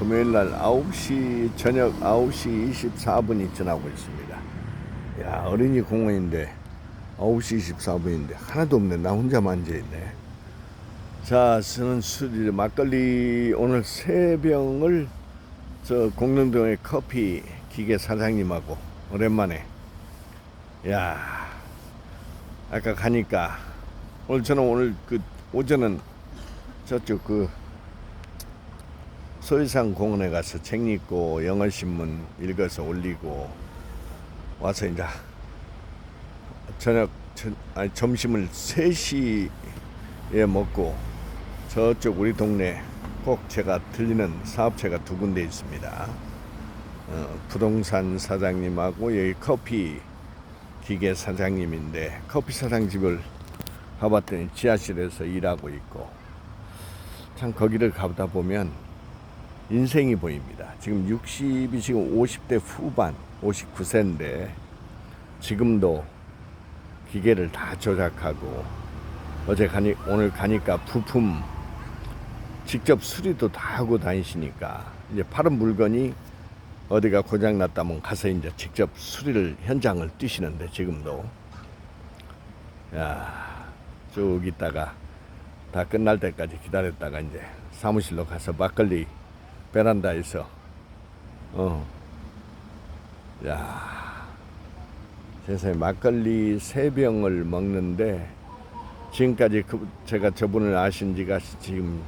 금요일 날 9시 저녁 9시 24분이 지나고 있습니다. 야 어린이 공원인데 9시 24분인데 하나도 없네. 나 혼자만 앉아 있네. 자, 저는 술이 막걸리 오늘 세 병을 저 공릉동의 커피 기계 사장님하고 오랜만에 야 아까 가니까 오늘 저는 오늘 그 오전은 저쪽 그 소유산 공원에 가서 책 읽고 영어 신문 읽어서 올리고 와서 이제 저녁 저, 아니 점심을 3시에 먹고 저쪽 우리 동네 꼭 제가 들리는 사업체가 두 군데 있습니다. 어, 부동산 사장님하고 여기 커피 기계 사장님인데 커피 사장 집을 가봤더니 지하실에서 일하고 있고 참 거기를 가보다 보면 인생이 보입니다. 지금 60이 지금 50대 후반, 59세인데 지금도 기계를 다 조작하고 어제 가니 오늘 가니까 부품 직접 수리도 다 하고 다니시니까 이제 파는 물건이 어디가 고장 났다면 가서 이제 직접 수리를 현장을 뛰시는데 지금도 야 쭉 있다가 다 끝날 때까지 기다렸다가 이제 사무실로 가서 막걸리 베란다에서 어. 야. 세상에 막걸리 세 병을 먹는데 지금까지 그 제가 저분을 아신 지가 지금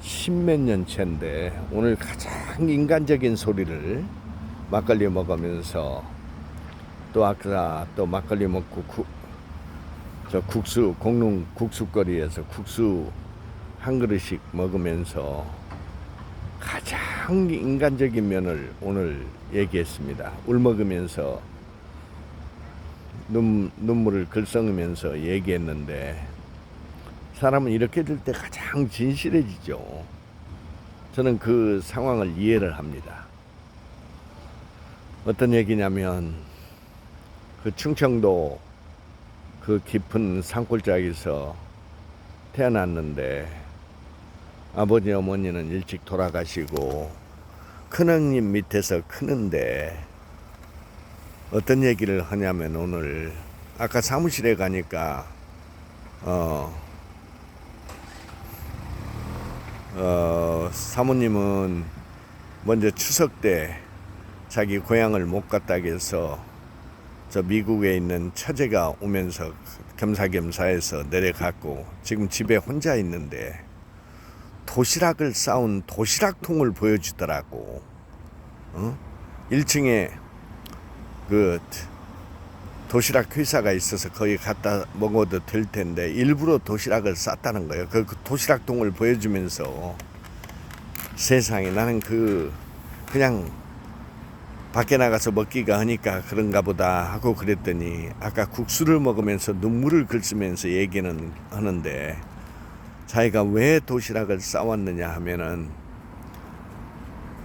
십몇 년 차인데 오늘 가장 인간적인 소리를 막걸리 먹으면서 또 아까 또 막걸리 먹고 구, 저 국수 공릉 국수거리에서 국수 한 그릇씩 먹으면서 가장 인간적인 면을 오늘 얘기했습니다. 울먹으면서 눈, 눈물을 글썽이면서 얘기했는데 사람은 이렇게 될 때 가장 진실해지죠. 저는 그 상황을 이해를 합니다. 어떤 얘기냐면 그 충청도 그 깊은 산골짜기에서 태어났는데 아버지 어머니는 일찍 돌아가시고 큰형님 밑에서 크는데 어떤 얘기를 하냐면 오늘 아까 사무실에 가니까 어, 어 사모님은 먼저 추석 때 자기 고향을 못 갔다 해서 저 미국에 있는 처제가 오면서 겸사겸사해서 내려갔고 지금 집에 혼자 있는데 도시락을 싸운 도시락통을 보여주더라고. 어? 1층에 그 도시락 회사가 있어서 거기 갖다 먹어도 될 텐데 일부러 도시락을 쌌다는 거예요. 그, 그 도시락통을 보여주면서 세상에 나는 그 그냥 밖에 나가서 먹기가 하니까 그런가 보다 하고 그랬더니 아까 국수를 먹으면서 눈물을 긁으면서 얘기는 하는데 자기가 왜 도시락을 싸왔느냐 하면은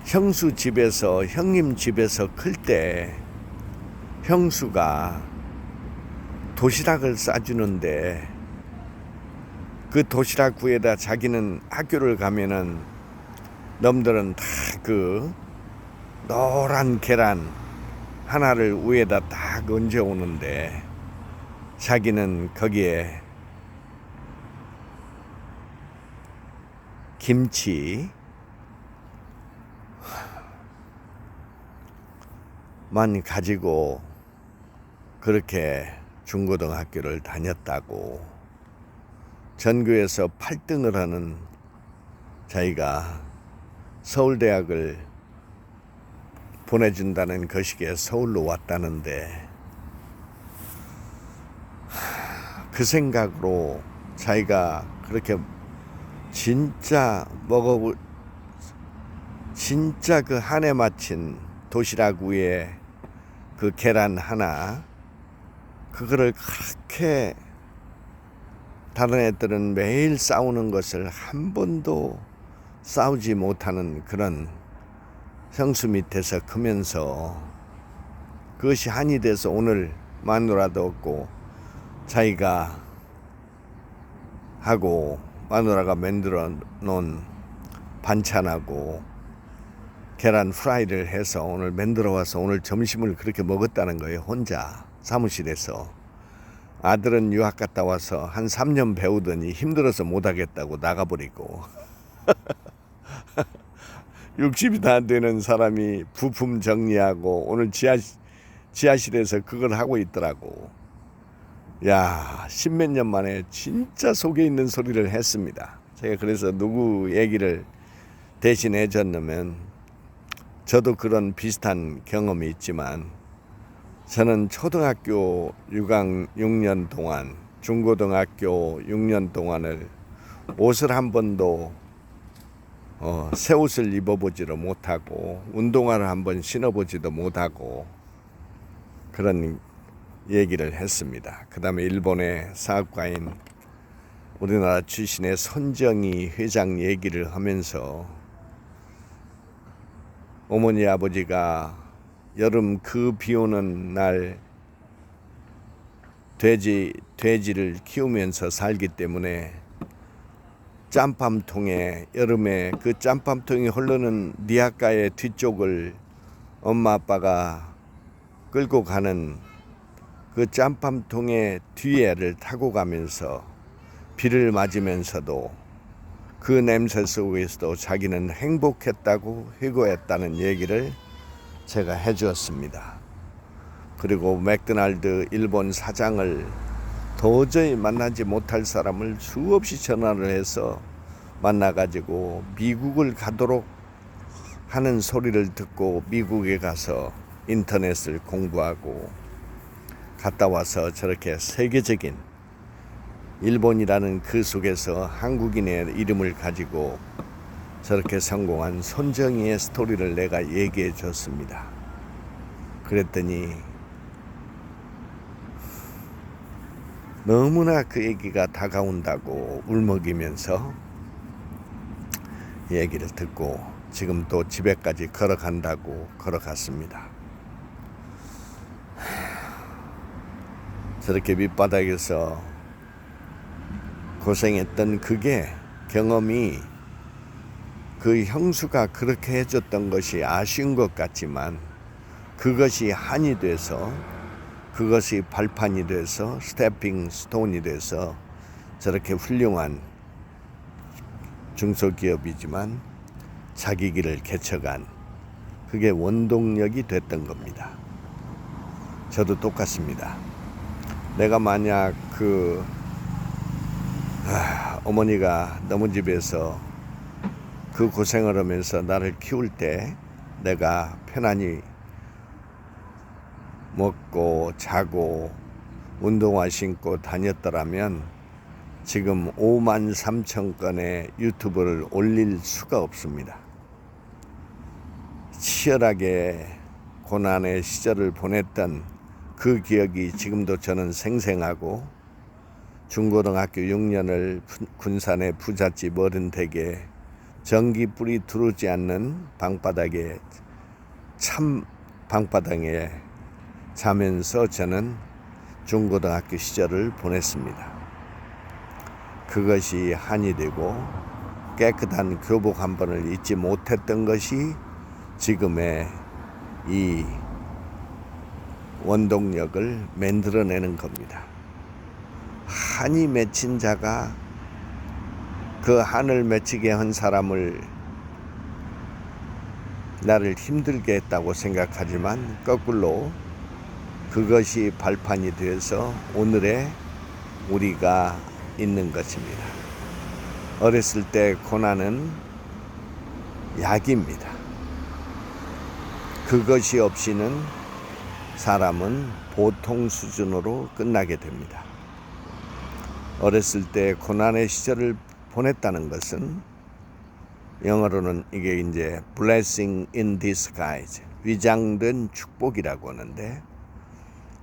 형수 집에서 형님 집에서 클 때 형수가 도시락을 싸주는데 그 도시락 구에다 자기는 학교를 가면은 놈들은 다 그 노란 계란 하나를 위에다 딱 얹어 오는데 자기는 거기에 김치. 만 가지고 그렇게 중고등학교를 다녔다고 전교에서 8등을 하는 자기가 서울대학을 보내준다는 거시기에 서울로 왔다는데 그 생각으로 자기가 그렇게 진짜 먹어 진짜 그한해 마친 도시락 위에 그 계란 하나 그거를 그렇게 다른 애들은 매일 싸우는 것을 한 번도 싸우지 못하는 그런 형수 밑에서 크면서 그것이 한이 돼서 오늘 마누라도 없고 자기가 하고 마누라가 만들어 놓은 반찬하고 계란 프라이를 해서 오늘 만들어 와서 오늘 점심을 그렇게 먹었다는 거예요. 혼자 사무실에서. 아들은 유학 갔다 와서 한 3년 배우더니 힘들어서 못 하겠다고 나가버리고 60이 다 되는 사람이 부품 정리하고 오늘 지하, 지하실에서 그걸 하고 있더라고. 야, 십몇 년 만에 진짜 속에 있는 소리를 했습니다. 제가 그래서 누구 얘기를 대신해 줬냐면 저도 그런 비슷한 경험이 있지만 저는 초등학교 6학 6년 동안 중고등학교 6년 동안을 옷을 한 번도 어, 새 옷을 입어보지도 못하고 운동화를 한 번 신어보지도 못하고 그런 얘기를 했습니다. 그 다음에 일본의 사업가인 우리나라 출신의 손정희 회장 얘기를 하면서 어머니 아버지가 여름 그 비 오는 날 돼지 돼지를 키우면서 살기 때문에 짬밥통에 여름에 그 짬밥통이 흐르는 니아가의 뒤쪽을 엄마 아빠가 끌고 가는 그 짬밥통의 뒤에를 타고 가면서 비를 맞으면서도 그 냄새 속에서도 자기는 행복했다고 회고했다는 얘기를 제가 해주었습니다. 그리고 맥도날드 일본 사장을 도저히 만나지 못할 사람을 수없이 전화를 해서 만나가지고 미국을 가도록 하는 소리를 듣고 미국에 가서 인터넷을 공부하고 갔다 와서 저렇게 세계적인 일본이라는 그 속에서 한국인의 이름을 가지고 저렇게 성공한 손정희의 스토리를 내가 얘기해 줬습니다. 그랬더니 너무나 그 얘기가 다가온다고 울먹이면서 얘기를 듣고 지금 또 집에까지 걸어간다고 걸어갔습니다. 저렇게 밑바닥에서 고생했던 그게 경험이 그 형수가 그렇게 해줬던 것이 아쉬운 것 같지만 그것이 한이 돼서 그것이 발판이 돼서 스태핑 스톤이 돼서 저렇게 훌륭한 중소기업이지만 자기 길을 개척한 그게 원동력이 됐던 겁니다. 저도 똑같습니다. 내가 만약 그 아, 어머니가 너무 집에서 그 고생을 하면서 나를 키울 때 내가 편안히 먹고 자고 운동화 신고 다녔더라면 지금 5만 3천 건의 유튜브를 올릴 수가 없습니다. 치열하게 고난의 시절을 보냈던 그 기억이 지금도 저는 생생하고 중고등학교 6년을 군산의 부잣집 어른 댁에 전기 불이 들어오지 않는 방바닥에 참 방바닥에 자면서 저는 중고등학교 시절을 보냈습니다. 그것이 한이 되고 깨끗한 교복 한 번을 잊지 못했던 것이 지금의 이 원동력을 만들어내는 겁니다. 한이 맺힌 자가 그 한을 맺히게 한 사람을 나를 힘들게 했다고 생각하지만 거꾸로 그것이 발판이 되어서 오늘의 우리가 있는 것입니다. 어렸을 때 고난은 약입니다. 그것이 없이는 사람은 보통 수준으로 끝나게 됩니다. 어렸을 때 고난의 시절을 보냈다는 것은 영어로는 이게 이제 blessing in disguise 위장된 축복이라고 하는데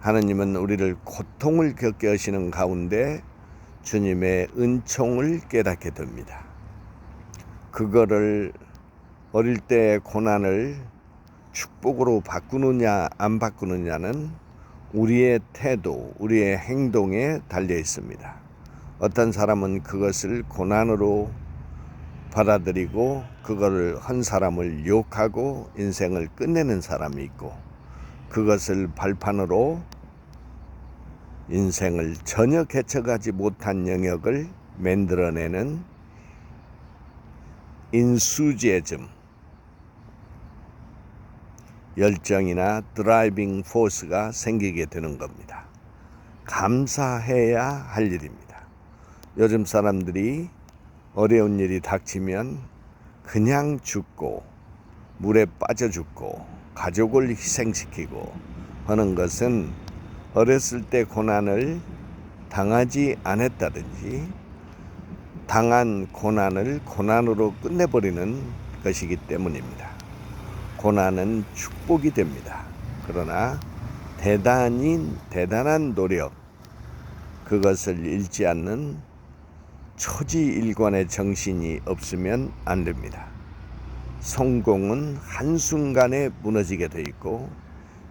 하느님은 우리를 고통을 겪게 하시는 가운데 주님의 은총을 깨닫게 됩니다. 그거를 어릴 때 고난을 축복으로 바꾸느냐 안 바꾸느냐는 우리의 태도, 우리의 행동에 달려 있습니다. 어떤 사람은 그것을 고난으로 받아들이고 그거를 한 사람을 욕하고 인생을 끝내는 사람이 있고 그것을 발판으로 인생을 전혀 개척하지 못한 영역을 만들어내는 인수지에즘 열정이나 드라이빙 포스가 생기게 되는 겁니다. 감사해야 할 일입니다. 요즘 사람들이 어려운 일이 닥치면 그냥 죽고 물에 빠져 죽고 가족을 희생시키고 하는 것은 어렸을 때 고난을 당하지 않았다든지 당한 고난을 고난으로 끝내버리는 것이기 때문입니다. 고난은 축복이 됩니다. 그러나 대단히 대단한 노력 그것을 잃지 않는 초지일관의 정신이 없으면 안 됩니다. 성공은 한순간에 무너지게 돼 있고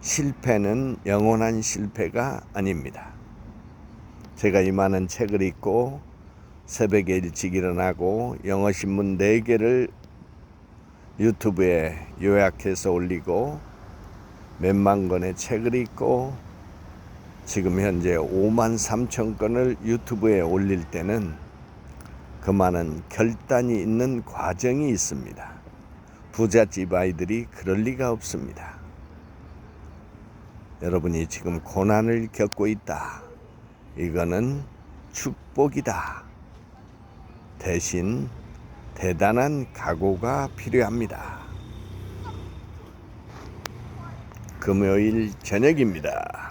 실패는 영원한 실패가 아닙니다. 제가 이 많은 책을 읽고 새벽에 일찍 일어나고 영어 신문 4개를 유튜브에 요약해서 올리고 몇만 권의 책을 읽고 지금 현재 5만 3천 건을 유튜브에 올릴 때는 그 많은 결단이 있는 과정이 있습니다. 부잣집 아이들이 그럴 리가 없습니다. 여러분이 지금 고난을 겪고 있다. 이거는 축복이다. 대신 대단한 각오가 필요합니다. 금요일 저녁입니다.